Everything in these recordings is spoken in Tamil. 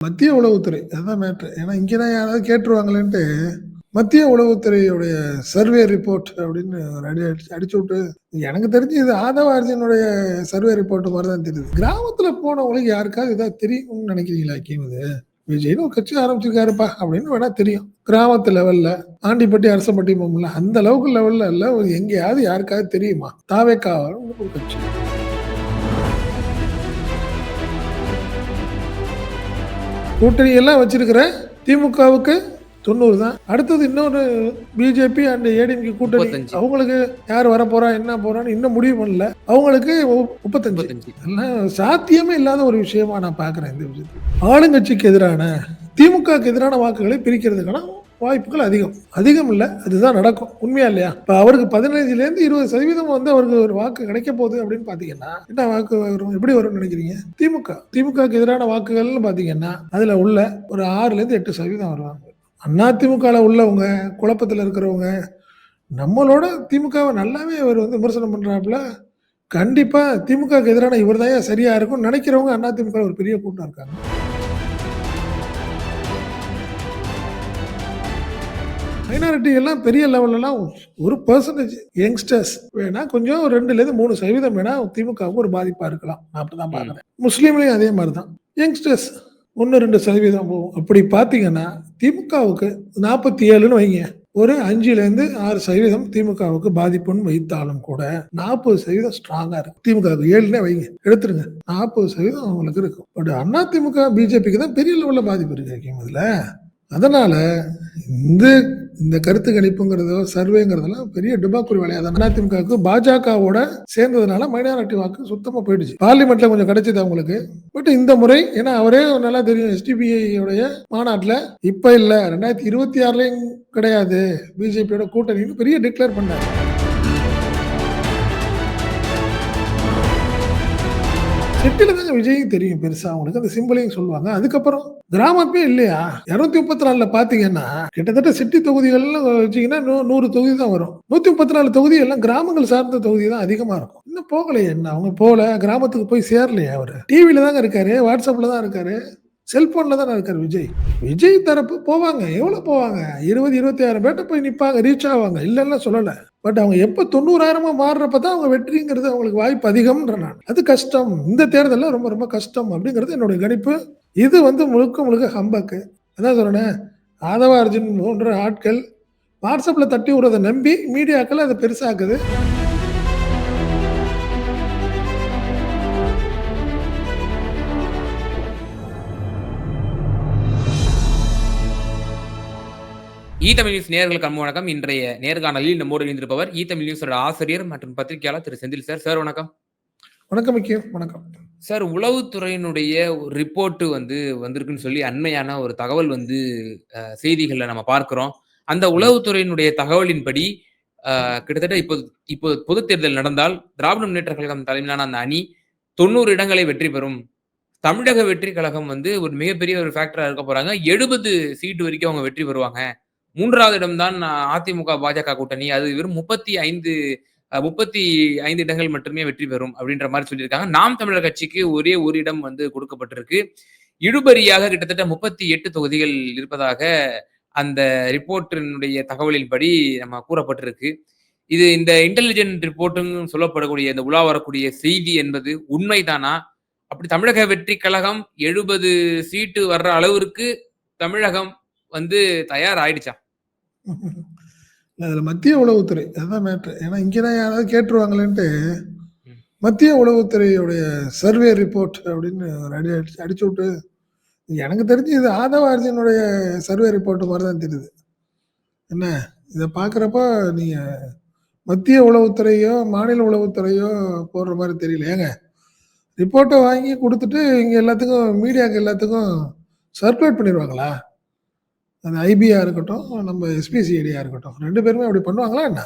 மத்திய உளவுத்துறை அதுதான் மேட்ரு ஏன்னா இங்கே தான் யாராவது கேட்டுருவாங்களேன்ட்டு மத்திய உளவுத்துறையுடைய சர்வே ரிப்போர்ட் அப்படின்னு ஒரு அடி அடிச்சு அடிச்சு விட்டு எனக்கு தெரிஞ்சு இது ஆதவ அர்ஜுனுடைய சர்வே ரிப்போர்ட் மாதிரி தான் தெரியுது. கிராமத்தில் போனவங்களுக்கு யாருக்காவது இதாக தெரியும்னு நினைக்கிறீங்களா கீம் விஜய்னு ஒரு கட்சி ஆரம்பிச்சிருக்காருப்பா அப்படின்னு வேணா தெரியும். கிராமத்து லெவல்ல ஆண்டிப்பட்டி அரசம்பட்டி போகும்ல அந்த அளவுக்கு லெவல்ல இல்லை எங்கேயாவது யாருக்காவது தெரியுமா? தாவேக்காவும் ஒரு கட்சி. கூட்டணி எல்லாம் வச்சிருக்கிற திமுகவுக்கு தொண்ணூறு தான். அடுத்தது இன்னொரு பிஜேபி அண்ட் ஏடிஎம்கே கூட்டணி. அவங்களுக்கு யார் வர போறா என்ன போறான்னு இன்னும் முடிவு பண்ணல. அவங்களுக்கு முப்பத்தஞ்சு. அதெல்லாம் சாத்தியமே இல்லாத ஒரு விஷயமா நான் பார்க்குறேன் இந்த விஷயத்தை ஆளுங்கட்சிக்கு எதிரான திமுகவுக்கு எதிரான வாக்குகளை பிரிக்கிறதுக்கான வாய்ப்புகள் அதிகம். அதிகம் இல்லை அதுதான் நடக்கும். உண்மையா இல்லையா? இப்போ அவருக்கு பதினஞ்சுலேருந்து இருபது சதவீதம் வந்து அவருக்கு ஒரு வாக்கு கிடைக்க போகுது அப்படின்னு பார்த்தீங்கன்னா என்ன வாக்கு வரும்? எப்படி வரும்னு நினைக்கிறீங்க? திமுக. திமுகவுக்கு எதிரான வாக்குகள்னு பார்த்தீங்கன்னா அதில் உள்ள ஒரு ஆறுலேருந்து எட்டு சதவீதம் வருவாங்க. அண்ணா திமுகவில் உள்ளவங்க குழப்பத்தில் இருக்கிறவங்க நம்மளோட திமுகவை நல்லாவே அவர் வந்து விமர்சனம் பண்ணுறாப்புல கண்டிப்பாக திமுகவுக்கு எதிரான இவர் தான் சரியாக இருக்கும் நினைக்கிறவங்க அண்ணா திமுக ஒரு பெரிய கூட்டம் இருக்காங்க. மைனாரிட்டி எல்லாம் பெரிய லெவல்லலாம் ஒரு பர்சன்டேஜ் யங்ஸ்டர்ஸ் வேணா கொஞ்சம் ரெண்டுலேருந்து மூணு சதவீதம் வேணா திமுகவுக்கு ஒரு பாதிப்பா இருக்கலாம். நான் அப்படிதான் பார்க்குறேன். முஸ்லீம்லையும் அதே மாதிரி தான் யங்ஸ்டர்ஸ் ஒன்று ரெண்டு சதவீதம் போகும் அப்படி பார்த்தீங்கன்னா திமுகவுக்கு நாற்பத்தி ஏழுன்னு வைங்க. ஒரு அஞ்சுலேருந்து ஆறு சதவீதம் திமுகவுக்கு பாதிப்புன்னு வைத்தாலும் கூட நாற்பது சதவீதம் ஸ்ட்ராங்காக இருக்கும் திமுகவுக்கு ஏழுனே வைங்க. எடுத்துருங்க. நாற்பது சதவீதம் அவங்களுக்கு இருக்கும் பட் அண்ணா திமுக பிஜேபிக்கு தான் பெரிய லெவலில் பாதிப்பு இருக்கு. அதில் அதனால் இந்த இந்த கருத்து கணிப்புங்கிறதோ சர்வேங்கிறதெல்லாம் பெரிய டுபாக்குரி வேலையாக தான். அதிமுகவுக்கு பாஜகவோட சேர்ந்ததுனால மைனாரிட்டி வாக்கு சுத்தமாக போயிடுச்சு. பார்லிமெண்ட்ல கொஞ்சம் கிடைச்சது அவங்களுக்கு. பட் இந்த முறை ஏன்னா அவரே நல்லா தெரியும் எஸ்டிபிஐ மாநாட்டில் இப்போ இல்லை. ரெண்டாயிரத்தி இருபத்தி ஆறுலேயும் கிடையாது. பிஜேபியோட கூட்டணின்னு பெரிய டிக்ளேர் பண்ணார். செட்டில தாங்க விஜயும் தெரியும் பெருசா. அவங்களுக்கு அந்த சிம்பிளையும் சொல்லுவாங்க. அதுக்கப்புறம் கிராமப்பே இல்லையா? இருநூத்தி முப்பத்தி நாலுல பாத்தீங்கன்னா கிட்டத்தட்ட சிட்டி தொகுதிகள்லாம் வச்சீங்கன்னா நூ- நூறு தொகுதி தான் வரும். நூத்தி முப்பத்தி நாலு தொகுதி எல்லாம் கிராமங்கள் சார்ந்த தொகுதி தான் அதிகமா இருக்கும். இன்னும் போகலையே என்ன? அவங்க போகல கிராமத்துக்கு போய் சேரலையே அவரு. டிவில தாங்க இருக்காரு வாட்ஸ்அப்ல தான் இருக்காரு. செல்போன்ல தானே இருக்காரு விஜய். விஜய் தரப்பு போவாங்க. எவ்வளவு போவாங்க? இருபது இருபத்தி ஆயிரம் பேர்ட்ட போய் நிப்பாங்க ரீச் ஆவாங்க. இல்லைன்னா சொல்லல. பட் அவங்க எப்ப தொண்ணூறாயிரமா மாறுறப்ப தான் அவங்க வெற்றிங்கிறது அவங்களுக்கு வாய்ப்பு அதிகம்ன்ற நான். அது கஷ்டம். இந்த தேர்தலில் ரொம்ப ரொம்ப கஷ்டம் அப்படிங்கிறது என்னுடைய கணிப்பு. இது வந்து முழுக்க முழுக்க ஹம்பக்கு அதான் சொல்றேன். ஆதவ அர்ஜுன் போன்ற ஆட்கள் வாட்ஸ்அப்பில் தட்டி விடுறதை நம்பி மீடியாக்கள் அதை பெருசாக்குது. ஈ தமிழ் நியூஸ் நேயர்களுக்கு அன்பு வணக்கம். இன்றைய நேர்காணலில் நம்மோடு இணைந்திருப்பவர் ஈ தமிழ் நியூஸோட ஆசிரியர் மற்றும் பத்திரிகையாளர் திரு செந்தில் சார். சார் வணக்கம். வணக்கம் முக்கியம் வணக்கம். சார் உளவுத்துறையினுடைய ரிப்போர்ட் வந்து வந்திருக்குன்னு சொல்லி அண்மையான ஒரு தகவல் வந்து செய்திகள்ல நம்ம பார்க்கிறோம். அந்த உளவுத்துறையினுடைய தகவலின்படி கிட்டத்தட்ட இப்போ இப்போ பொது தேர்தல் நடந்தால் திராவிட முன்னேற்ற கழகம் தலைமையிலான அந்த அணி தொண்ணூறு இடங்களை வெற்றி பெறும். தமிழக வெற்றி கழகம் வந்து ஒரு மிகப்பெரிய ஒரு ஃபேக்டரா இருக்க போறாங்க. எழுபது சீட்டு வரைக்கும் அவங்க வெற்றி பெறுவாங்க. மூன்றாவது இடம்தான் அதிமுக பாஜக கூட்டணி. அது வெறும் முப்பத்தி ஐந்து முப்பத்தி ஐந்து இடங்கள் மட்டுமே வெற்றி பெறும் அப்படின்ற மாதிரி சொல்லியிருக்காங்க. நாம் தமிழர் கட்சிக்கு ஒரே ஒரு இடம் வந்து கொடுக்கப்பட்டிருக்கு. இழுபறியாக கிட்டத்தட்ட முப்பத்தி எட்டு தொகுதிகள் இருப்பதாக அந்த ரிப்போர்ட்டினுடைய தகவலின்படி நம்ம கூறப்பட்டிருக்கு. இது இந்த இன்டெலிஜென்ட் ரிப்போர்ட்டுன்னு சொல்லப்படக்கூடிய இந்த உலா வரக்கூடிய செய்தி என்பது உண்மைதானா? அப்படி தமிழக வெற்றி கழகம் எழுபது சீட்டு வர்ற அளவிற்கு தமிழகம் வந்து தயார் ஆயிடுச்சா அதுல மத்திய உளவுத்துறை அதான் மேட்ரு ஏன்னா இங்கே தான் யாராவது கேட்டுருவாங்களேன்ட்டு. மத்திய உளவுத்துறையுடைய சர்வே ரிப்போர்ட் அப்படின்னு ஒரு அடி அடிச்சு அடிச்சு விட்டு எனக்கு தெரிஞ்சு இது ஆதவ அர்ஜுனுடைய சர்வே ரிப்போர்ட் மாதிரி தான் தெரியுது. என்ன? இதை பார்க்குறப்ப நீங்கள் மத்திய உளவுத்துறையோ மாநில உளவுத்துறையோ போடுற மாதிரி தெரியல. ஏங்க ரிப்போர்ட்டை வாங்கி கொடுத்துட்டு இங்கே எல்லாத்துக்கும் மீடியாவுக்கு எல்லாத்துக்கும் சர்க்குலேட் பண்ணிடுவாங்களா? அந்த ஐபியா இருக்கட்டும் நம்ம எஸ்பிசிஐடியா இருக்கட்டும் ரெண்டு பேருமே அப்படி பண்ணுவாங்களா என்ன?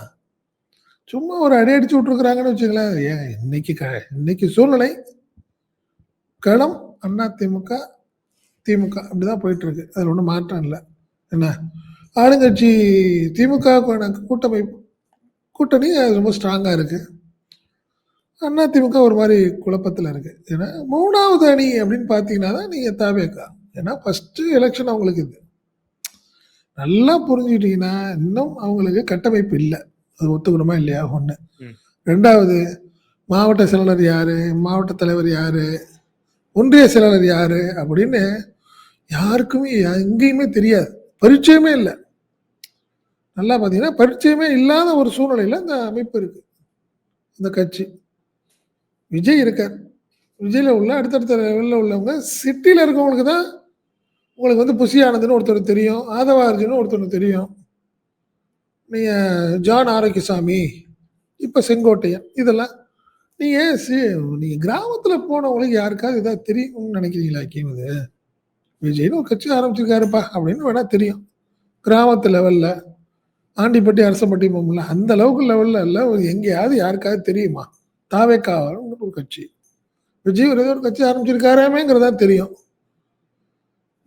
சும்மா ஒரு அடி அடிச்சு விட்டுருக்குறாங்கன்னு வச்சுங்களேன் ஏன் இன்னைக்கு க இன்னைக்கு சூழ்நிலை. களம் அண்ணா திமுக திமுக அப்படிதான் போயிட்டு இருக்கு அதில் ஒன்றும் மாற்றம் இல்லை. என்ன? ஆளுங்கட்சி திமுக கூட்டமைப்பு கூட்டணி அது ரொம்ப ஸ்ட்ராங்காக இருக்கு. அண்ணா திமுக ஒரு மாதிரி குழப்பத்தில் இருக்கு. ஏன்னா மூணாவது அணி அப்படின்னு பார்த்தீங்கன்னா தான் நீங்கள் தாவேக்கா ஏன்னா ஃபஸ்ட்டு எலெக்ஷன் அவங்களுக்கு இது. நல்லா புரிஞ்சுக்கிட்டீங்கன்னா இன்னும் அவங்களுக்கு கட்டமைப்பு இல்லை. அது ஒத்துக்கணுமா இல்லையா? ஒன்று. ரெண்டாவது மாவட்ட செயலாளர் யார்? மாவட்ட தலைவர் யார்? ஒன்றிய செயலாளர் யார்? அப்படின்னு யாருக்குமே எங்கேயுமே தெரியாது. பரிச்சயமே இல்லை. நல்லா பார்த்தீங்கன்னா பரிச்சயமே இல்லாத ஒரு சூழ்நிலையில் இந்த அமைப்பு இருக்கு. இந்த கட்சி. விஜய் இருக்கார். விஜயில் உள்ள அடுத்தடுத்த லெவலில் உள்ளவங்க சிட்டியில் இருக்கவங்களுக்கு தான் உங்களுக்கு வந்து புசியானதுன்னு ஆனந்த்னு ஒருத்தர் தெரியும் ஆதவ அர்ஜுன் ஒருத்தர் தெரியும். நீங்கள் ஜான் ஆரோக்கியசாமி இப்போ செங்கோட்டையன் இதெல்லாம் நீங்கள் சி நீங்கள் கிராமத்தில் போனவங்களுக்கு யாருக்காவது இதாக தெரியும்னு நினைக்கிறீங்களா கீம் இது? விஜய்னு ஒரு கட்சி ஆரம்பிச்சிருக்காருப்பா அப்படின்னு வேணால் தெரியும். கிராமத்து லெவலில் ஆண்டிப்பட்டி அரசப்பட்டி போகும்ல அந்த அளவுக்கு லெவலில் இல்லை எங்கேயாவது யாருக்காவது தெரியுமா? தாவேக்காவன்னு ஒரு கட்சி. விஜய் ஒரு ஏதோ ஒரு கட்சி ஆரம்பிச்சிருக்காராமேங்கிறதா தெரியும்.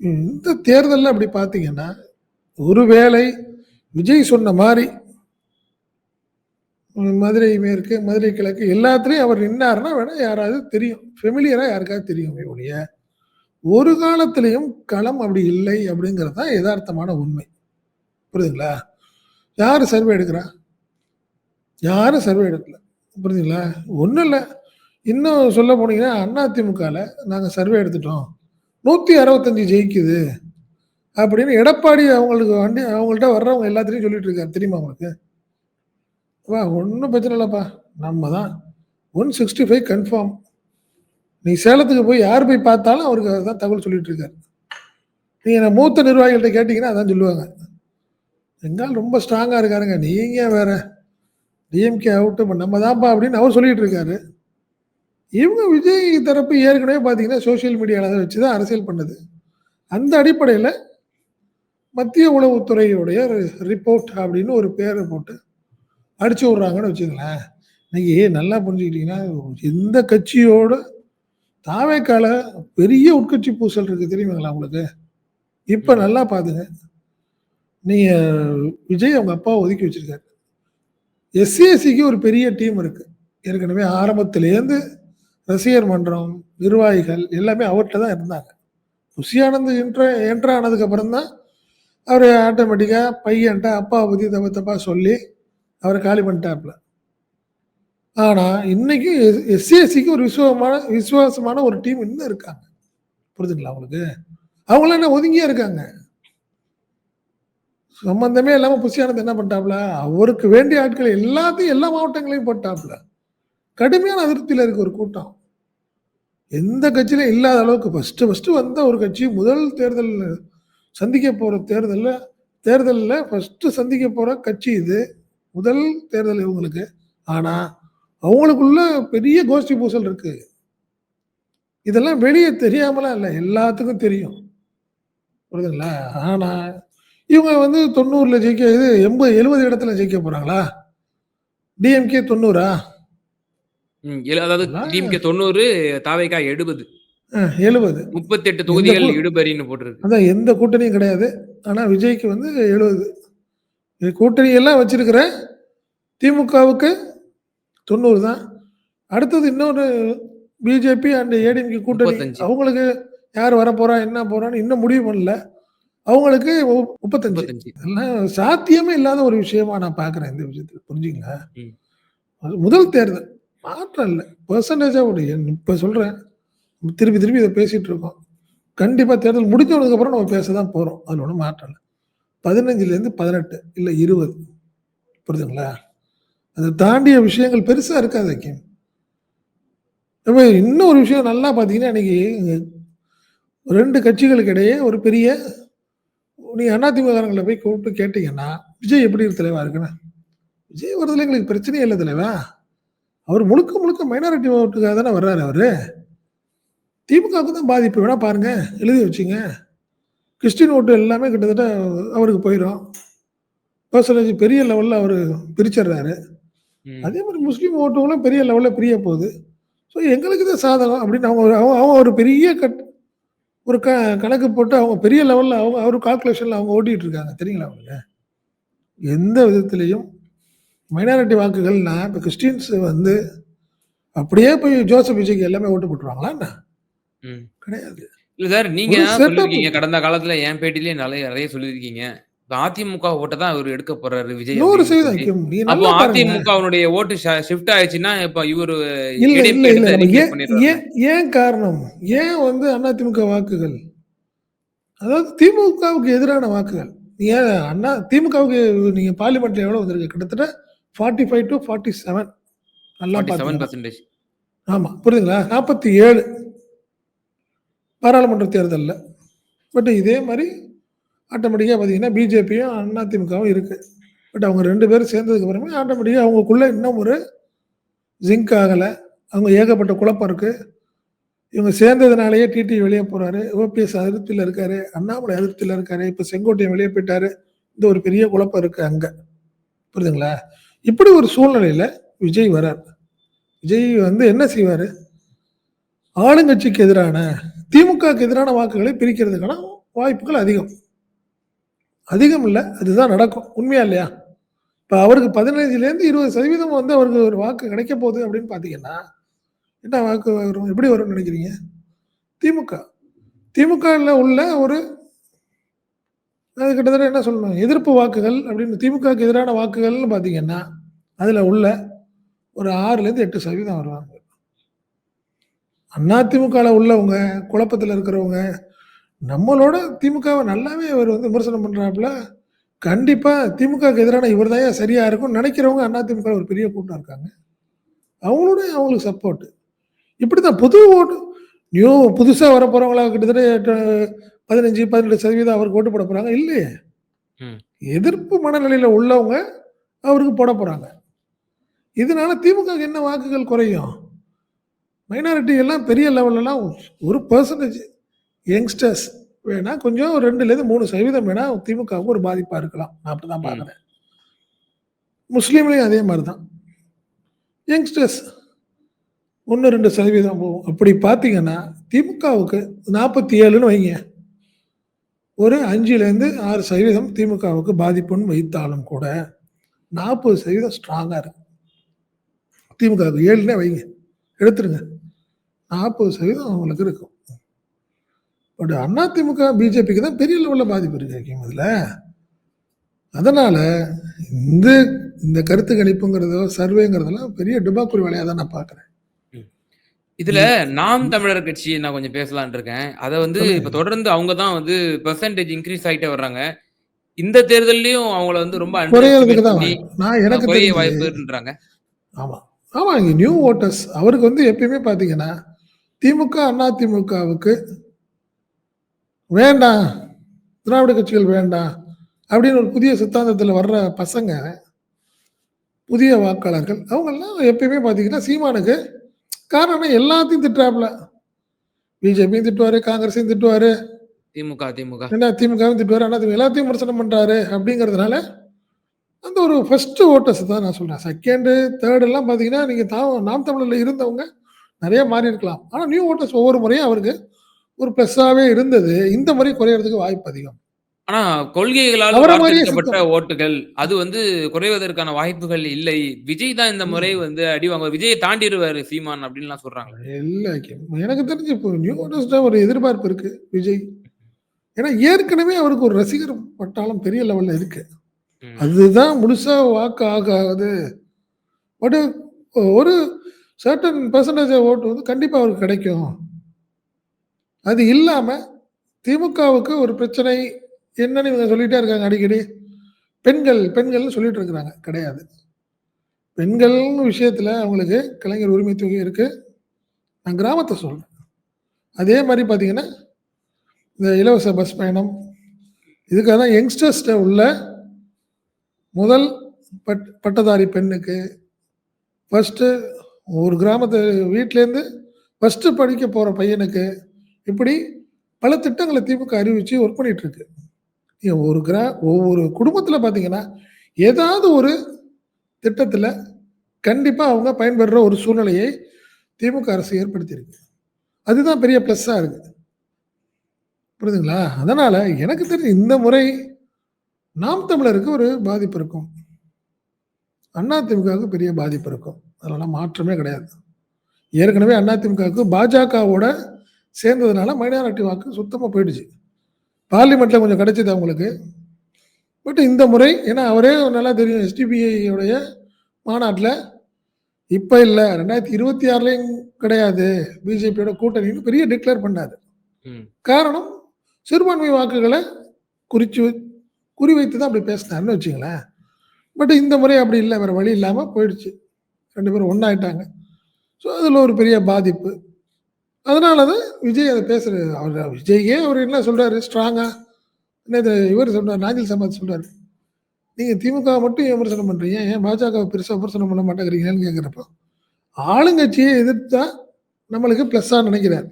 இந்த தேர்தலில் அப்படி பார்த்தீங்கன்னா ஒருவேளை விஜய் சொன்ன மாதிரி மதுரை மேற்கு மதுரை கிழக்கு எல்லாத்துலேயும் அவர் நின்னார்னா வேணா யாராவது தெரியும். ஃபெமிலியராக யாருக்காவது தெரியும். ஒழிய ஒரு காலத்திலையும் களம் அப்படி இல்லை அப்படிங்கிறது தான் யதார்த்தமான உண்மை. புரியுதுங்களா? யார் சர்வே எடுக்கிறா? யாரும் சர்வே எடுக்கல. புரியுதுங்களா? ஒன்றும் இல்லை. இன்னும் சொல்ல போனீங்கன்னா அதிமுகவில் நாங்கள் சர்வே எடுத்துட்டோம். நூற்றி அறுபத்தஞ்சு ஜெயிக்குது அப்படின்னு எடப்பாடி அவங்களுக்கு வண்டி அவங்கள்ட்ட வர்றவங்க எல்லாத்திலையும் சொல்லிட்டு இருக்காரு. தெரியுமா அவங்களுக்கு வா ஒன்றும் பிரச்சனை இல்லைப்பா. நம்ம தான் ஒன் சிக்ஸ்டி ஃபைவ் கன்ஃபார்ம் நீ சேலத்துக்கு போய் யார் போய் பார்த்தாலும் அவருக்கு அதுதான் தகவல் சொல்லிட்டு இருக்காரு. நீங்கள் மூத்த நிர்வாகிகள்ட்ட கேட்டிங்கன்னா அதான் சொல்லுவாங்க. எங்கால் ரொம்ப ஸ்ட்ராங்காக இருக்காருங்க. நீங்கள் வேற. டிஎம்கே அவுட்டு இப்போ நம்ம தான்ப்பா அப்படின்னு அவர் சொல்லிட்டு இருக்காரு. இவங்க விஜய் தரப்பு ஏற்கனவே பார்த்தீங்கன்னா சோஷியல் மீடியாவில் தான் வச்சு தான் அரசியல் பண்ணுது. அந்த அடிப்படையில் மத்திய உளவுத்துறையுடைய ரிப்போர்ட் அப்படின்னு ஒரு பேரை போட்டு அடிச்சு விட்றாங்கன்னு வச்சுங்களேன் இன்னைக்கு நல்லா புரிஞ்சுக்கிட்டீங்கன்னா எந்த கட்சியோட தாவேக்கால பெரிய உட்கட்சி பூசல் இருக்கு தெரியுமாங்களா உங்களுக்கு? இப்போ நல்லா பார்த்துங்க நீங்கள் விஜய் அவங்க அப்பாவை ஒதுக்கி வச்சிருக்காரு. எஸ்சிஎஸ்சிக்கு ஒரு பெரிய டீம் இருக்குது ஏற்கனவே ஆரம்பத்துலேருந்து ரசிகர் மன்றம் நிர்வாகிகள் எல்லாமே அவர்கிட்ட தான் இருந்தாங்க. புஷியானந்த் என்ட்ர என்ட்ரு ஆனதுக்கு தான் அவர் ஆட்டோமேட்டிக்காக பையன்ட்ட அப்பாவை பற்றி தப்ப தப்பாக சொல்லி அவரை காலி பண்ணிட்டாப்புல. ஆனால் இன்னைக்கு எஸ்சிஎஸ்சிக்கு ஒரு விசுவமான விசுவாசமான ஒரு டீம் இன்னும் இருக்காங்க. புரிதுங்களா அவங்களுக்கு அவங்களாம் என்ன ஒதுங்கியே இருக்காங்க. சம்பந்தமே இல்லாமல் புசியானது என்ன பண்ணிட்டாப்புல? அவருக்கு வேண்டிய ஆட்கள் எல்லாத்தையும் எல்லா மாவட்டங்களையும் போட்டாப்புல. கடுமையான அதிருப்தியில் இருக்க ஒரு கூட்டம். எந்த கட்சியிலும் இல்லாத அளவுக்கு ஃபஸ்ட்டு ஃபஸ்ட்டு வந்த ஒரு கட்சி முதல் தேர்தலில் சந்திக்க போகிற தேர்தலில் தேர்தலில் ஃபஸ்ட்டு சந்திக்க போகிற கட்சி இது முதல் தேர்தல் இவங்களுக்கு. ஆனால் அவங்களுக்குள்ள பெரிய கோஷ்டி பூசல் இருக்குது இதெல்லாம் வெளியே தெரியாமலாம் இல்லை எல்லாத்துக்கும் தெரியும். புரியுதுங்களா? ஆனால் இவங்க வந்து தொண்ணூறில் ஜெயிக்க இது எண்பது எழுபது இடத்துல ஜெயிக்க போகிறாங்களா டிஎம்கே தொண்ணூறா? அதாவது டிஎம்கே தொண்ணூறு தாவேகா எழுபது. எழுபது. முப்பத்தி எட்டு தொகுதிகள் இடுபறின்னு போட்டிருக்கு. அதான் எந்த கூட்டணியும் கிடையாது. ஆனால் விஜய்க்கு வந்து எழுபது. இது கூட்டணி எல்லாம் வச்சிருக்கிற திமுகவுக்கு தொண்ணூறு தான். அடுத்தது இன்னொரு பிஜேபி அண்ட் ஏடிஎம்கே கூட்டணி. அவங்களுக்கு யார் வர போறா என்ன போறான்னு இன்னும் முடிவு பண்ணல. அவங்களுக்கு முப்பத்தஞ்சு. இதெல்லாம் சாத்தியமே இல்லாத ஒரு விஷயமா நான் பார்க்குறேன் இந்த விஷயத்துல. புரிஞ்சுங்களா? முதல் தேர்தல். மாற்றம் இல்லை. பர்சன்டேஜாக ஒரு இப்போ சொல்கிறேன் திருப்பி திருப்பி இதை பேசிகிட்டு இருக்கோம். கண்டிப்பாக தேர்தல் முடிஞ்சதுக்கப்புறம் நம்ம பேச தான் போகிறோம் அதில் ஒன்றும் மாற்றம் இல்லை. பதினஞ்சுலேருந்து பதினெட்டு இல்லை இருபது. புரியுதுங்களா? அதை தாண்டிய விஷயங்கள் பெருசாக இருக்காது கேம் இப்போ இன்னொரு விஷயம் நல்லா பார்த்தீங்கன்னா இன்னைக்கு ரெண்டு கட்சிகளுக்கு இடையே ஒரு பெரிய நீங்கள் அதிமுகங்களை போய் கூப்பிட்டு கேட்டிங்கன்னா விஜய் எப்படி இருக்கு தலைவா இருக்குன்னு? விஜய் வரதுல எங்களுக்கு பிரச்சனையே இல்லை தலைவா. அவர் முழுக்க முழுக்க மைனாரிட்டி ஓட்டுக்காக தானே வர்றாரு அவரு. திமுகவுக்கு தான் பாதிப்பு. வேணா பாருங்க. எழுதி வச்சுங்க. கிறிஸ்டின் ஓட்டு எல்லாமே கிட்டத்தட்ட அவருக்கு போயிடும் பர்சன்டேஜ் பெரிய லெவலில் அவர் பிரிச்சிடுறாரு. அதே மாதிரி முஸ்லீம் ஓட்டுகளும் பெரிய லெவலில் பிரிய போகுது. ஸோ எங்களுக்கு தான் சாதகம் அப்படின்னு அவங்க அவங்க அவங்க ஒரு பெரிய கட் ஒரு க கணக்கு போட்டு அவங்க பெரிய லெவலில் அவங்க அவர் கால்குலேஷனில் அவங்க ஓட்டிகிட்டு இருக்காங்க. தெரியுங்களா அவங்களுக்கு எந்த விதத்துலேயும் மைனாரிட்டி வாக்குகள்னா இப்போ கிறிஸ்டின்ஸ் வந்து அப்படியே போய் ஜோசப் விஜய்க்கு எல்லாமே ஓட்டு போட்டுருவாங்களா என்ன. கிடையாது இல்ல சார் நீங்க சொல்லியிருக்கீங்க. கடந்த காலத்துல என் பேட்டியிலேயே நெறைய நெறைய சொல்லியிருக்கீங்க. அதிமுக ஓட்ட தான் அவரு எடுக்க போறாரு விஜய் 100 அப்படின்னு சதவீதம் அப்போ. அதிமுகவுனுடைய ஓட்டு ஷிஃப்ட் ஆயிடுச்சுன்னா, இப்ப இவரு இல்ல, இல்ல, இல்ல. ஏன் காரணம்? ஏன் வந்து அதிமுக வாக்குகள்? அதாவது திமுகவுக்கு எதிரான வாக்குகள். ஏன் அண்ணா திமுகவுக்கு நீங்க பார்லிமென்ட்ல எவ்வளவு வந்திருக்கு? கிட்டத்தட்ட 45 டூ 47 நல்லா பாத்தீங்கன்னா. 47% ஆமா. புரியுதுங்களா? 47 பாராளுமன்ற தேர்தல்ல. பட் இதே மாரி ஆட்டோமேட்டிக்கா பார்த்தீங்கன்னா, பிஜேபியும் அதிமுகவும் இருக்கு. பட் அவங்க 2 பேரும் சேர்ந்ததுக்கு அப்புறமே ஆட்டோமேட்டிக்கா அவங்களுக்குள்ள இன்னும் ஒரு சிங்க் ஆகல. அவங்க ஏகப்பட்ட குழப்பம் இருக்கு. இவங்க சேர்ந்ததுனாலேயே டிடி வெளிய போறாரு. ஓபிஎஸ் அதிருப்தியில இருக்காரு. அண்ணாமலை அதிருப்தியில இருக்காரு. இப்ப செங்கோட்டையன் வெளிய போயிட்டாரு. இந்த ஒரு பெரிய குழப்பம் இருக்கு அங்க. புரியுதுங்களா? இப்படி ஒரு சூழ்நிலையில் விஜய் வரார். விஜய் வந்து என்ன செய்வார் ஆளுங்கட்சிக்கு எதிரான திமுகவுக்கு எதிரான வாக்குகளை பிரிக்கிறதுக்கான வாய்ப்புகள் அதிகம். அதிகம் இல்லை அதுதான் நடக்கும். உண்மையா இல்லையா? இப்போ அவருக்கு 15லேருந்து 20% வந்து அவருக்கு ஒரு வாக்கு கிடைக்க போகுது அப்படின்னு பார்த்தீங்கன்னா, என்ன வாக்கு வரும்? எப்படி வரும்னு நினைக்கிறீங்க? திமுக. திமுகவில் உள்ள ஒரு அது கிட்டத்தட்ட என்ன சொல்லணும்? எதிர்ப்பு வாக்குகள் அப்படின்னு திமுகவுக்கு எதிரான வாக்குகள்னு பார்த்தீங்கன்னா, அதுல உள்ள ஒரு 6லேருந்து 8% வருவாங்க. அதிமுகல உள்ளவங்க, குழப்பத்துல இருக்கிறவங்க, நம்மளோட திமுகவ நல்லாவே அவர் வந்து விமர்சனம் பண்றாப்புல. கண்டிப்பா திமுகவுக்கு எதிரான இவர் தான்யா சரியா இருக்கும்னு நினைக்கிறவங்க அதிமுகல ஒரு பெரிய கூட்டம் இருக்காங்க. அவங்களுடைய அவங்களுக்கு சப்போர்ட். இப்படித்தான் புது ஓட்டு நியூ புதுசா வரப்போறவங்களா கிட்டத்தட்ட 15, 18% அவருக்கு ஓட்டு போட போறாங்க. இல்லையே. எதிர்ப்பு மனநிலையில உள்ளவங்க அவருக்கு போட போறாங்க. இதனால திமுகவுக்கு என்ன வாக்குகள் குறையும்? மைனாரிட்டி எல்லாம் பெரிய லெவல்லலாம் 1% யங்ஸ்டர்ஸ் வேணா கொஞ்சம் 2லேருந்து 3% வேணா திமுகவுக்கு ஒரு பாதிப்பா இருக்கலாம். நான் அப்படிதான் ம். பார்க்குறேன். முஸ்லீம்லயும் அதே மாரி தான். யங்ஸ்டர்ஸ் 1, 2% போகும். அப்படி பார்த்தீங்கன்னா, திமுகவுக்கு 47ன்னு வைங்க. ஒரு 5லேருந்து 6% திமுகவுக்கு பாதிப்புன்னு வைத்தாலும் கூட, 40% ஸ்ட்ராங்கா இருக்கு. திமுகவுக்கு 7ன்னே வைங்க. எடுத்துருங்க. 40% அவங்களுக்கு இருக்கும். பட் அதிமுக, பிஜேபிக்கு தான் பெரிய லெவல்ல பாதிப்பு இருக்கு ஹக்கீம் இதுல. அதனால இந்த இந்த கருத்து கணிப்புங்கிறதோ, சர்வேங்கிறதெல்லாம் பெரிய டுபாக்கூர் வேலையா தான் நான் பார்க்குறேன். இதுல. நாம். தமிழர் கட்சி நான் கொஞ்சம் பேசலாம்னு இருக்கேன். அத வந்து இப்ப. தொடர்ந்து அவங்க தான் வந்து பெர்சன்டேஜ் இன்கிரீஸ் ஆயிட்டே வர்றாங்க. இந்த தேர்தல்லயும் அவங்கள வந்து ரொம்ப. நான் குறைய வாய்ப்புன்றாங்க. ஆமா. ஆமா. இங்க நியூ வோட்டர்ஸ் அவருக்கு வந்து எப்பயுமே பார்த்தீங்கன்னா, திமுக, அதிமுகவுக்கு வேண்டாம். திராவிட கட்சிகள் வேண்டாம். அப்படின்னு ஒரு புதிய சித்தாந்தத்துல வர்ற பசங்க, புதிய வாக்காளர்கள் அவங்கலாம் எப்பயுமே பார்த்தீங்கன்னா, சீமானுக்கு காரணம் எல்லாத்தையும் திட்டுறாப்புல. பிஜேபியும் திட்டுவாரு, காங்கிரஸையும் திட்டுவாரு. திமுக, திமுக. என்ன திமுகவும் திட்டுவாரு, அதிமுக எல்லாத்தையும் விமர்சனம் பண்றாரு அப்படிங்கிறதுனால, அந்த ஒரு ஃபர்ஸ்ட் வோட்டர்ஸ் தான் நான் சொல்றேன். 2, 3 எல்லாம் பார்த்தீங்கன்னா, நீங்க தா நாம் தமிழர்ல இருந்தவங்க நெறைய மாறி இருக்கலாம். ஆனா நியூ வோட்டர்ஸ் ஒவ்வொரு முறையும் அவருக்கு ஒரு பிளஸ்ஸாவே இருந்தது. இந்த முறை குறையறதுக்கு வாய்ப்பு அதிகம். ஆனா கொள்கைகளால் வார்த்தெடுக்கப்பட்ட. ஓட்டுகள், அது வந்து குறைவதற்கான வாய்ப்புகள் இல்லை. விஜய் தான் இந்த முறை. வந்து அடி வாங்குவார். விஜய தாண்டிருவாரு சீமான் அப்படின்லாம் சொல்றாங்களே. இல்ல. எனக்கு தெரிஞ்சு இப்போ நியூ வோட்டர்ஸ்ட்ட ஒரு எதிர்பார்ப்பு இருக்கு விஜய். ஏன்னா ஏற்கனவே அவருக்கு ஒரு ரசிகர் பட்டாளம் பெரிய லெவல்ல இருக்கு. அதுதான் முழுசாக வாக்கு ஆகாது. பட் ஒரு சர்டன் பர்சன்டேஜ் ஓட்டு வந்து கண்டிப்பாக அவருக்கு கிடைக்கும். அது இல்லாமல் திமுகவுக்கு ஒரு பிரச்சனை என்னன்னு இவங்க சொல்லிகிட்டே இருக்காங்க அடிக்கடி. பெண்கள், பெண்கள்னு சொல்லிட்டு இருக்கிறாங்க. கிடையாது. பெண்கள்னு விஷயத்தில் அவங்களுக்கு கலைஞர் உரிமை தொகை இருக்குது நான் கிராமத்தை சொல்கிறேன் அதே மாதிரி பார்த்தீங்கன்னா, இந்த இலவச பஸ் பயணம், இதுக்காக தான் யங்ஸ்டர்ஸ்ட்ட உள்ள முதல் பட் பட்டதாரி பெண்ணுக்கு, ஃபர்ஸ்ட்டு ஒரு கிராமத்து வீட்டிலேருந்து ஃபர்ஸ்ட்டு படிக்க போகிற பையனுக்கு, இப்படி பல திட்டங்களை திமுக அறிவித்து ஒர்க் பண்ணிகிட்ருக்கு ஒரு கிரா ஒவ்வொரு குடும்பத்தில் பார்த்தீங்கன்னா, ஏதாவது ஒரு திட்டத்தில் கண்டிப்பாக அவங்க பயன்பெறுற ஒரு சூழ்நிலையை திமுக அரசு ஏற்படுத்தியிருக்கு. அதுதான் பெரிய ப்ளஸ்ஸாக இருக்குது புரியுதுங்களா? அதனால் எனக்கு தெரிஞ்சு இந்த முறை நாம் தமிழருக்கு ஒரு பாதிப்பு இருக்கும். அதிமுகவுக்கு பெரிய பாதிப்பு இருக்கும். அதெல்லாம் மாற்றமே கிடையாது. ஏற்கனவே அதிமுகவுக்கு பாஜகவோட சேர்ந்ததுனால மைனாரிட்டி வாக்கு சுத்தமாக போயிடுச்சு பார்லிமெண்ட்டில் கொஞ்சம் கிடைச்சது அவங்களுக்கு பட் இந்த முறை ஏன்னா அவரே நல்லா தெரியும் எஸ்டிபிஐ-உடைய மாநாட்டில் இப்போ இல்லை ரெண்டாயிரத்தி இருபத்தி ஆறுலேயும் கிடையாது பிஜேபியோட கூட்டணின்னு பெரிய டிக்ளேர் பண்ணார். காரணம் சிறுபான்மை வாக்குகளை குறித்து குறிவைத்து தான் அப்படி பேசினார்னு வச்சுங்களேன். பட் இந்த முறை அப்படி இல்லை வேறு வழி இல்லாமல் போயிடுச்சு. ரெண்டு பேரும் ஒன்றாயிட்டாங்க ஸோ அதில் ஒரு பெரிய பாதிப்பு. அதனால தான் விஜய் அதை பேசுகிறது அவர் விஜய்யே அவர் என்ன சொல்கிறாரு ஸ்ட்ராங்காக என்ன இவர் சொல்கிறார் நாஞ்சில் சமாத் சொல்கிறார் நீங்கள் திமுக மட்டும் விமர்சனம் பண்ணுறீங்க ஏன் பாஜக பெருசாக விமர்சனம் பண்ண மாட்டேங்கிறீங்கன்னு கேட்குறப்போ ஆளுங்கட்சியை எதிர்த்தா நம்மளுக்கு ப்ளஸ்ஸாக நினைக்கிறார்.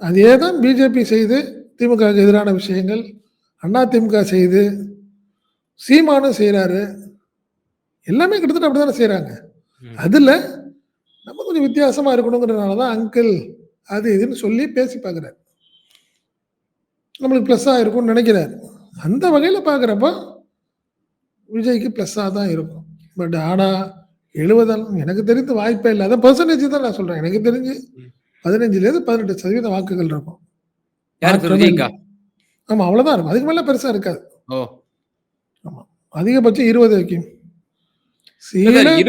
அதே தான் பிஜேபி செய்து திமுகவுக்கு எதிரான விஷயங்கள் அண்ணா திமுக செய்து சீமானும் செய்கிறாரு எல்லாமே கிட்டத்தட்ட அப்படி தானே செய்கிறாங்க. அதில் நம்ம கொஞ்சம் வித்தியாசமாக இருக்கணுங்கிறதுனால தான் அங்கிள் அது இதுன்னு சொல்லி பேசி பார்க்குறாரு. நம்மளுக்கு ப்ளஸ்ஸாக இருக்கும்னு நினைக்கிறாரு. அந்த வகையில் பார்க்குறப்ப விஜய்க்கு ப்ளஸ்ஸாக தான் இருக்கும். பட் ஆனால் எழுபதாலும் எனக்கு தெரிந்து வாய்ப்பே இல்லை. அதான் பர்சன்டேஜ் தான் நான் சொல்கிறேன் எனக்கு தெரிஞ்சு. பதினஞ்சுலேருந்து பதினெட்டு சதவீத வாக்குகள் இருக்கும். ஆமாம் அவ்வளோதான் இருக்கும். அதுக்கு மேலே பெருசாக இருக்காது. ஓ. அதிகபட்சம் இருபது வைக்கும்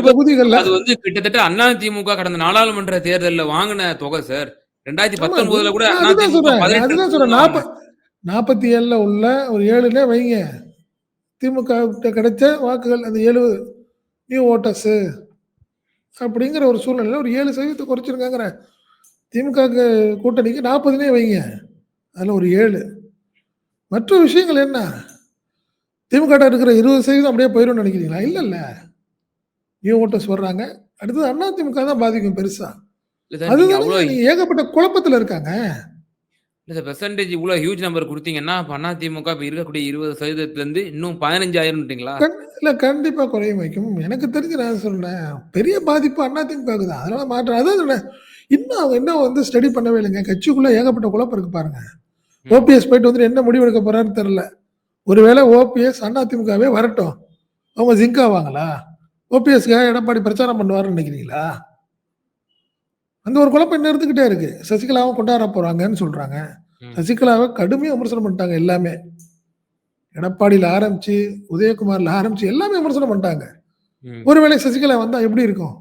தொகுதிகளில் அது வந்து கிட்டத்தட்ட அண்ணா திமுக கடந்த நாடாளுமன்ற தேர்தல்ல வாங்கின தொகை சார். ரெண்டாயிரத்தி பத்தொன்பதுல கூட அதுதான் சொல்றேன். அதுதான் சொல்றேன். நாற்ப நாற்பத்தி ஏழுல உள்ள ஒரு ஏழுல வைங்க. திமுக கிடைச்ச வாக்குகள் அந்த எழுபது நியூ ஓட்டர்ஸு அப்படிங்கிற ஒரு சூழ்நிலையில் ஒரு ஏழு சதவீதத்தை குறைச்சிருக்காங்கிற திமுக க்கு கூட்டணிக்கு நாற்பதுனே வைங்க. அதில் ஒரு ஏழு. மற்ற விஷயங்கள் என்ன? திமுக இருக்கிற இருபது சதவீதம் அப்படியே போயிடும்னு நினைக்கிறீங்களா? இல்லை இல்லை. நியூ ஓட்டர்ஸ் வர்றாங்க அடுத்தது அண்ணா திமுக தான் பாதிக்கும் பெருசா. அதுதான் ஏகப்பட்ட குழப்பத்துல இருக்காங்க. இல்ல சார் பெர்சன்டேஜ் இவ்வளவு ஹியூஜ் நம்பர் கொடுத்தீங்கன்னா அண்ணா திமுக இப்ப இருக்கக்கூடிய இருபது சதவீதத்துல இருந்து இன்னும் பதினஞ்சாயிரம்ட்டீங்களா இல்ல கண்டிப்பா குறையும் வைக்கும். எனக்கு தெரிஞ்சு நான் சொல்றேன் பெரிய பாதிப்பு அதிமுக தான். அதனால மாற்றம் அதான் இன்னும் அவங்க இன்னும் வந்து ஸ்டடி பண்ணவே இல்லைங்க. கட்சிக்குள்ள ஏகப்பட்ட குழப்பம் இருக்கு பாருங்க. ம். ஓபிஎஸ் போயிட்டு வந்து என்ன முடிவு எடுக்க போறாருன்னு தெரியல. ஒருவேளை ஓபிஎஸ் அதிமுகவே வரட்டும். அவங்க ஜிங்க் ஆவாங்களா? ஓபிஎஸ்க்காக எடப்பாடி பிரச்சாரம் பண்ணுவாருன்னு நினைக்கிறீங்களா? அந்த ஒரு குழப்பம் இன்னும் இருந்துகிட்டே இருக்கு. சசிகலாவும் கொண்டாட போறாங்கன்னு சொல்றாங்க. சசிகலாவை கடுமையா விமர்சனம் பண்ணிட்டாங்க எல்லாமே. எடப்பாடியில் ஆரம்பிச்சு உதயகுமார்ல ஆரம்பிச்சு எல்லாமே விமர்சனம் பண்ணிட்டாங்க. ஒருவேளை சசிகலா வந்தா எப்படி இருக்கும்?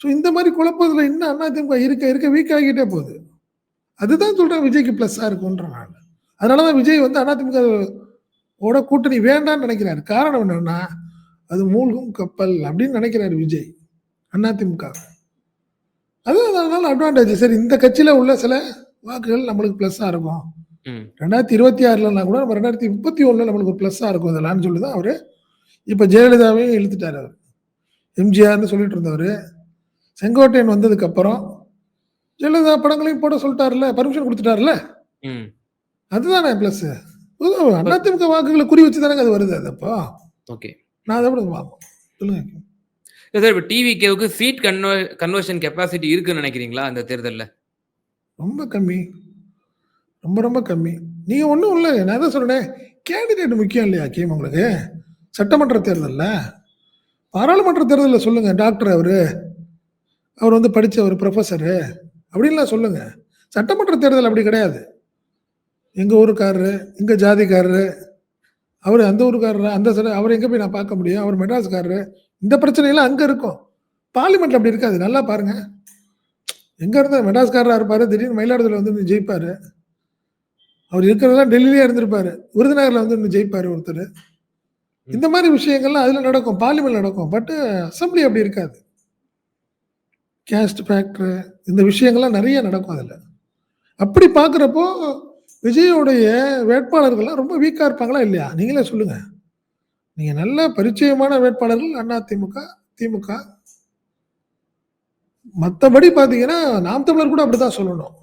ஸோ இந்த மாதிரி குழப்பத்துல இன்னும் அதிமுக இருக்க இருக்க வீக் ஆகிட்டே போகுது. அதுதான் சொல்றேன் விஜய்க்கு பிளஸ்ஸா இருக்கும்ன்ற நான் அதனாலதான் விஜய் வந்து அதிமுக ஓட கூட்டணி வேண்டாம்னு நினைக்கிறாரு. காரணம் என்னன்னா அது மூழ்கும் கப்பல் அப்படின்னு நினைக்கிறாரு விஜய் அதிமுக. அது அதனால அட்வான்டேஜ் சரி இந்த கட்சியில உள்ள சில வாக்குகள் நம்மளுக்கு பிளஸ்ஸா இருக்கும். ரெண்டாயிரத்தி இருபத்தி ஆறுலனா கூட நம்ம ரெண்டாயிரத்தி முப்பத்தி ஒண்ணுல நம்மளுக்கு ஒரு ப்ளஸ்ஸாக இருக்கும் இதெல்லாம்னு சொல்லி தான் அவர் இப்போ ஜெயலலிதாவையும் இழுத்துட்டார் அவர். எம்ஜிஆர்னு சொல்லிட்டு இருந்தவர். செங்கோட்டையன் வந்ததுக்கு அப்புறம் ஜெயலலிதா படங்களையும் போட சொல்லிட்டாருல பர்மிஷன் கொடுத்துட்டாருல ம். அதுதானே ப்ளஸ் அதிமுக வாக்குகளை குறி வச்சு தானே அது வருது அது அப்போ? ஓகே. நான் அதை விட பார்ப்போம். சொல்லுங்க. சார் இப்ப டிவிகேவுக்கு சீட் கன்வ கன்வர்ஷன் கெப்பாசிட்டி இருக்குன்னு நினைக்கிறீங்களா அந்த தேர்தல்ல? ரொம்ப கம்மி. ரொம்ப ரொம்ப கம்மி. நீங்கள் ஒன்றும் இல்லை நான் தான் சொல்றேனே. கேண்டிடேட் முக்கியம் இல்லையா கீம் உங்களுக்கு சட்டமன்ற தேர்தலில்? பாராளுமன்ற தேர்தலில் சொல்லுங்க டாக்டர் அவர். அவர் வந்து படித்த ஒரு ப்ரொஃபஸரு அப்படின்லாம் சொல்லுங்க. சட்டமன்ற தேர்தல் அப்படி கிடையாது. எங்கள் ஊருக்காரரு எங்கள் ஜாதிக்காரரு அவர் அந்த ஊருக்காரரு அந்த சட அவர் எங்கே போய் நான் பார்க்க முடியும்? அவர் மெட்ராஸ்காரரு. இந்த பிரச்சனையெல்லாம் அங்கே இருக்கும். பார்லிமெண்ட்ல அப்படி இருக்காது. நல்லா பாருங்க. எங்க இருந்தா மெட்ராஸ்காரரா இருப்பாரு திடீர்னு மயிலாடுதுறை வந்து ஜெயிப்பாரு. அவர் இருக்கிறதெல்லாம் டெல்லியிலே இருந்திருப்பாரு. விருதுநகர்ல வந்து நின்னு ஜெயிப்பாரு ஒருத்தர். இந்த மாதிரி விஷயங்கள்லாம் அதுல நடக்கும். பார்லிமெண்ட் நடக்கும். பட் அசம்பிளி அப்படி இருக்காது. கேஸ்ட் ஃபேக்டர் இந்த விஷயங்கள்லாம் நிறைய நடக்கும் அதில். அப்படி பார்க்குறப்போ விஜயோடைய வேட்பாளர்கள்லாம் ரொம்ப வீக்காக இருப்பாங்களா இல்லையா? நீங்களே சொல்லுங்கள் நீங்கள் நல்ல பரிச்சயமான வேட்பாளர்கள் அண்ணா திமுக திமுக. மற்றபடி பார்த்தீங்கன்னா நாம் தமிழர் கூட அப்படி தான் சொல்லணும்.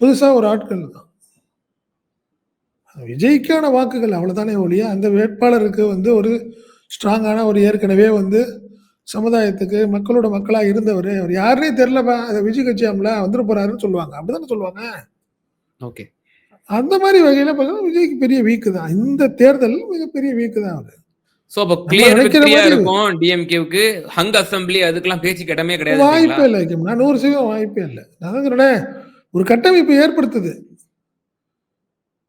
புதுசாக ஒரு ஆட்கள் தான். விஜய்க்கான வாக்குகள் அவ்வளோதானே ஒழிய அந்த வேட்பாளருக்கு வந்து ஒரு ஸ்ட்ராங்கான ஒரு ஏற்கனவே வந்து சமுதாயத்துக்கு மக்களோட மக்களாக இருந்தவர் அவர் யாருனே தெரிலப்பா அதை விஜய் கட்சியாமல வந்துட போறாருன்னு சொல்லுவாங்க. அப்படிதானே சொல்லுவாங்க? ஓகே. அந்த மாதிரி வகையில் பார்த்தீங்கன்னா விஜய்க்கு பெரிய வீக்கு தான். இந்த தேர்தல் மிகப்பெரிய வீக்கு தான் அவர். சோ அப்ப கிளியர் இருக்கும் டிஎம்கேவுக்கு ஹங் அசெம்பிளி அதுக்கெல்லாம் பேச்சு இடமே கிடையாது வாய்ப்பே இல்லை நான் நூறு சதவீதம் வாய்ப்பே இல்லை. நான் சொல்றேனே, ஒரு கட்டமைப்பு ஏற்படுத்துது.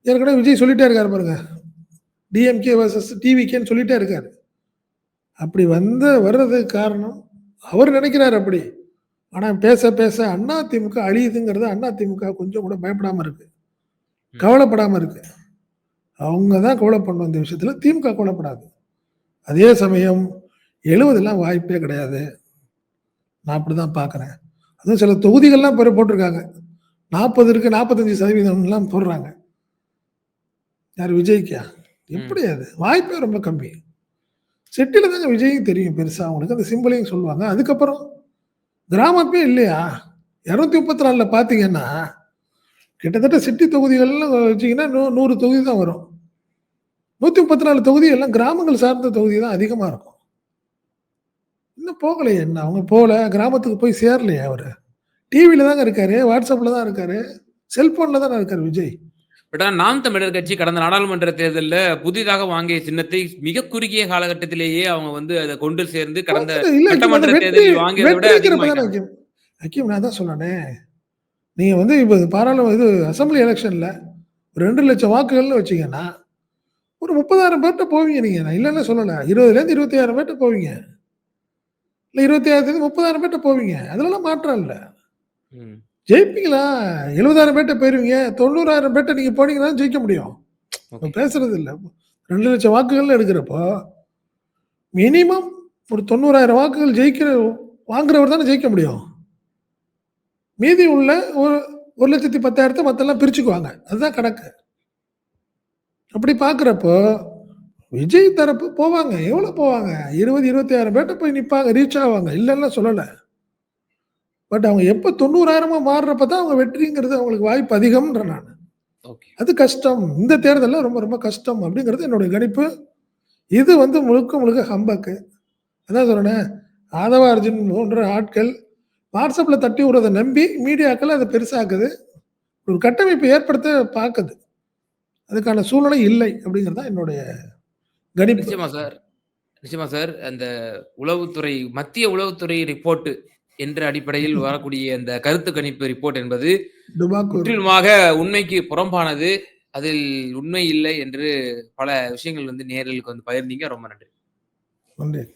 ஏற்கனவே விஜய் சொல்லிட்டே இருக்காரு பாருங்க. டிஎம்கே வர்சஸ் டிவிகேன்னு சொல்லிட்டே இருக்காரு. அப்படி வந்து வர்றதுக்கு காரணம் அவர் நினைக்கிறார் அப்படி. ஆனா பேச பேச அண்ணா திமுக அழியுதுங்கிறது அண்ணா திமுக கொஞ்சம் கூட பயப்படாம இருக்கு. கவலைப்படாம இருக்கு. அவங்க தான் கவலைப்படணும் இந்த விஷயத்துல. திமுக கவலைப்படாது. அதே சமயம் எழுவதெல்லாம் வாய்ப்பே கிடையாது. நான் அப்படிதான் பார்க்குறேன். அதுவும் சில தொகுதிகள்லாம் பெரு போட்டிருக்காங்க. நாற்பது இருக்கு நாற்பத்தஞ்சு சதவீதம்லாம் போடுறாங்க. யார் விஜய்க்கா? எப்படி அது? வாய்ப்பே ரொம்ப கம்மி. செட்டில தாங்க விஜய்க்கு தெரியும் பெருசாக அவங்களுக்கு அந்த சிம்பிளையும் சொல்லுவாங்க. அதுக்கப்புறம் கிராமப்பே இல்லையா? இரநூத்தி முப்பத்தி நாலில் பார்த்தீங்கன்னா கிட்டத்தட்ட சிட்டி தொகுதிகள்லாம் வச்சிங்கன்னா நூ நூறு தொகுதி தான் வரும். நூற்றி முப்பத்தி நாலு தொகுதி எல்லாம் கிராமங்கள் சார்ந்த தொகுதி தான் அதிகமாக இருக்கும். இன்னும் போகலையே என்ன? அவங்க போகல கிராமத்துக்கு போய் சேரலையே அவர். டிவியில் தாங்க இருக்காரு வாட்ஸ்அப்பில் தான் இருக்காரு செல்ஃபோனில் தானே இருக்கார் விஜய். பட் ஆனா நாம் தமிழர் கட்சி கடந்த நாடாளுமன்ற தேர்தல்ல புதிதாக வாங்கிய சின்னத்தை மிக குறுகிய காலகட்டத்திலேயே அவங்க வந்து அதை கொண்டு சேர்ந்து கடந்த சட்டமன்ற தேர்தலில் வாங்கியதை விட. ஐக்கியம் நான் தான் சொன்னேனே. நீங்க வந்து இப்போ பாராளுமன்ற இது அசம்பிளி எலெக்ஷன்ல ஒரு ரெண்டு லட்சம் வாக்குகள்னு வச்சீங்கன்னா ஒரு முப்பதாயிரம் பேர்கிட்ட போவீங்க நீங்க. நான் இல்லைன்னு சொல்லலை. இருபதுலேருந்து இருபத்தி ஆயிரம் பேர்கிட்ட போவீங்க. இல்லை இருபத்தி ஆயிரத்துலேருந்து முப்பதாயிரம் பேர்கிட்ட போவீங்க. அதெல்லாம் மாற்றம் இல்லை. ம். ஜெயிப்பீங்களா? எழுபதாயிரம் பேர்கிட்ட போயிருவீங்க. தொண்ணூறாயிரம் பேர்கிட்ட நீங்க போனீங்கன்னா ஜெயிக்க முடியும். பேசுறது இல்லை ரெண்டு லட்சம் வாக்குகள் எடுக்கிறப்போ மினிமம் ஒரு தொண்ணூறாயிரம் வாக்குகள் ஜெயிக்கிற வாங்குறவர் தானே ஜெயிக்க முடியும். மீதி உள்ள ஒரு ஒரு லட்சத்தி பத்தாயிரத்தை மற்றெல்லாம் பிரிச்சுக்குவாங்க. அதுதான் கணக்கு. அப்படி பார்க்குறப்போ விஜய் தரப்பு போவாங்க. எவ்வளோ போவாங்க? இருபது இருபத்தி ஆயிரம் பேர்ட்ட போய் நிற்பாங்க ரீச் ஆவாங்க. இல்லைன்னா சொல்லலை. பட் அவங்க எப்போ தொண்ணூறாயிரமா மாறுறப்ப தான் அவங்க வெற்றிங்கிறது அவங்களுக்கு வாய்ப்பு அதிகம்ன்ற நான். ஓகே. அது கஷ்டம். இந்த தேர்தலில் ரொம்ப ரொம்ப கஷ்டம் அப்படிங்கிறது என்னுடைய கணிப்பு. இது வந்து முழுக்க முழுக்க ஹம்பக்கு அதான் சொல்றேனே ஆதவ அர்ஜுன் போன்ற ஆட்கள் வாட்ஸ்அப்பில் தட்டி விடுறதை நம்பி மீடியாக்கள் அதை பெருசாக்குது. ஒரு கட்டமைப்பு ஏற்படுத்த பார்க்குது. அதுக்கான சூழ்நிலை இல்லை அப்படிங்கிறது தான் என்னுடைய கணிப்பு. நிச்சயமா சார். நிச்சயமா சார். அந்த உளவுத்துறை மத்திய உளவுத்துறை ரிப்போர்ட் என்ற அடிப்படையில் வரக்கூடிய அந்த கருத்து கணிப்பு ரிப்போர்ட் என்பது முற்றிலுமாக உண்மைக்கு புறம்பானது. அதில் உண்மை இல்லை என்று பல விஷயங்கள் வந்து நேரலுக்கு வந்து பகிர்ந்தீங்க. ரொம்ப நன்றி. நன்றி.